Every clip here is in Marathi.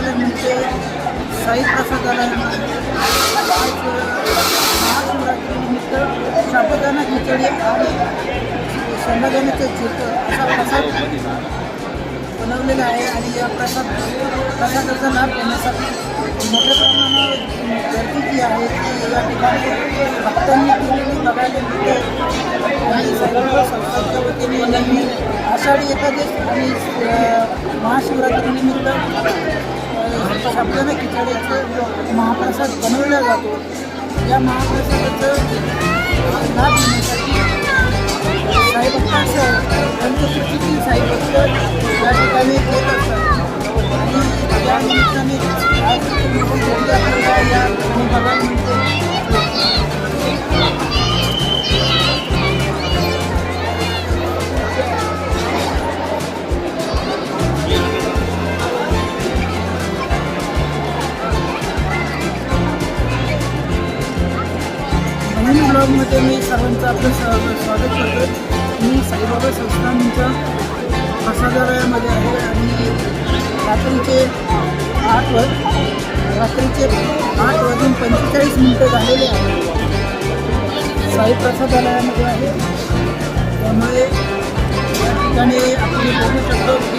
मिळते साई प्रसादालयामध्ये आज महाशिवरात्रीनिमित्त शापदाना खिचडी आणि शेंगादाण्याचे चित्र असा प्रसाद बनवलेला आहे आणि या प्रसाद प्रसादाचा लाभ घेण्यासाठी मोठ्या प्रमाणावर गर्दी जी आहे ती या ठिकाणी भक्तांनी केलेली बघायला मिळते. आणि सर्व संस्थांच्या वतीने नेहमी आषाढी एकादश आणि महाशिवरात्रीनिमित्त अ, साबुदाणा खिचडीचं महाप्रसाद बनवला जातो. या महाप्रसादाचं लाभ घेण्यासाठी साईभक्तांसह पंचकृषीतील साईभक्त या ठिकाणी येत असतात. आणि या निमित्ताने म्हणून ब्लॉगमध्ये मी सर्वांचं आपलं स्वागत करतो मी साईबाबा संस्थानच्या प्रसादालयामध्ये आहे आणि रात्रीचे आठ वाज रात्रीचे आठ वाजून पंचेचाळीस मिनटं झालेले आहे साई प्रसादालयामध्ये आहे. त्यामुळे या ठिकाणी आपण बघू शकतो की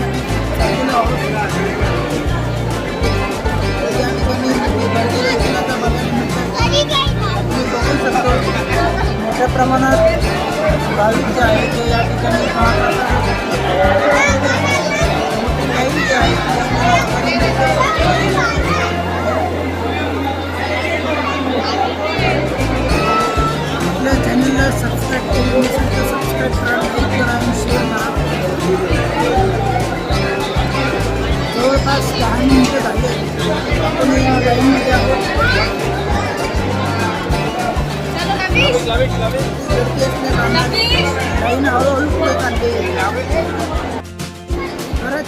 मोठ्या प्रमाणात भाविक जे आहे ते या ठिकाणी आपल्या चॅनलला सबस्क्राईब केलं नसेल तर सबस्क्राईब करा लाईक करा आणि शेअर करा. जवळपास दहा मिनिटं La una o dos de candela. Ahora